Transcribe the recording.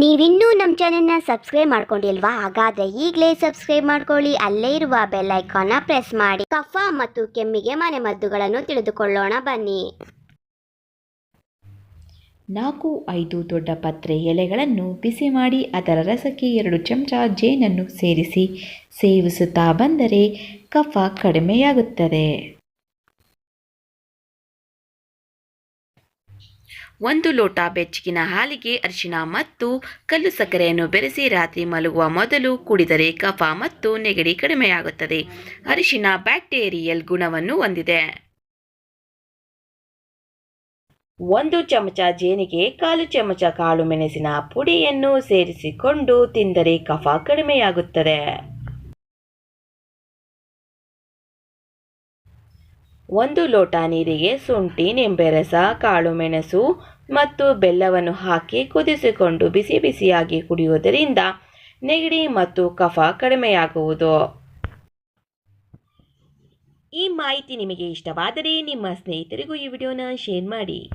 ನೀವಿನ್ನೂ ನಮ್ಮ ಚಾನೆಲ್ನ ಸಬ್ಸ್ಕ್ರೈಬ್ ಮಾಡ್ಕೊಂಡಿಲ್ವಾ? ಹಾಗಾದ್ರೆ ಈಗಲೇ ಸಬ್ಸ್ಕ್ರೈಬ್ ಮಾಡ್ಕೊಳ್ಳಿ. ಅಲ್ಲೇ ಇರುವ ಬೆಲ್ ಪ್ರೆಸ್ ಮಾಡಿ. ಕಫ ಮತ್ತು ಕೆಮ್ಮಿಗೆ ಮನೆಮದ್ದುಗಳನ್ನು ತಿಳಿದುಕೊಳ್ಳೋಣ. ಬನ್ನಿ. ನಾಲ್ಕು, ಐದು ದೊಡ್ಡ ಪತ್ರೆ ಎಲೆಗಳನ್ನು ಬಿಸಿ ಮಾಡಿ ಅದರ ರಸಕ್ಕೆ ಎರಡು ಚಮಚ ಜೇನನ್ನು ಸೇರಿಸಿ ಸೇವಿಸುತ್ತಾ ಬಂದರೆ ಕಫ ಕಡಿಮೆಯಾಗುತ್ತದೆ. ಒಂದು ಲೋಟ ಬೆಚ್ಚಗಿನ ಹಾಲಿಗೆ ಅರಿಶಿನ ಮತ್ತು ಕಲ್ಲು ಸಕ್ಕರೆಯನ್ನು ಬೆರೆಸಿ ರಾತ್ರಿ ಮಲಗುವ ಮೊದಲು ಕುಡಿದರೆ ಕಫ ಮತ್ತು ನೆಗಡಿ ಕಡಿಮೆಯಾಗುತ್ತದೆ. ಅರಿಶಿನ ಬ್ಯಾಕ್ಟೀರಿಯಲ್ ಗುಣವನ್ನು ಹೊಂದಿದೆ. ಒಂದು ಚಮಚ ಜೇನಿಗೆ ಕಾಲು ಚಮಚ ಕಾಳು ಮೆಣಸಿನ ಪುಡಿಯನ್ನು ಸೇರಿಸಿಕೊಂಡು ತಿಂದರೆ ಕಫ ಕಡಿಮೆಯಾಗುತ್ತದೆ. ಒಂದು ಲೋಟ ನೀರಿಗೆ ಶುಂಠಿ ನಿಂಬೆ ರಸ ಕಾಳು ಮೆಣಸು ಮತ್ತು ಬೆಲ್ಲವನ್ನು ಹಾಕಿ ಕುದಿಸಿಕೊಂಡು ಬಿಸಿ ಬಿಸಿಯಾಗಿ ಕುಡಿಯುವುದರಿಂದ ನೆಗಡಿ ಮತ್ತು ಕಫ ಕಡಿಮೆಯಾಗುವುದು. ಈ ಮಾಹಿತಿ ನಿಮಗೆ ಇಷ್ಟವಾದರೆ ನಿಮ್ಮ ಸ್ನೇಹಿತರಿಗೂ ಈ ವಿಡಿಯೋನ ಶೇರ್ ಮಾಡಿ.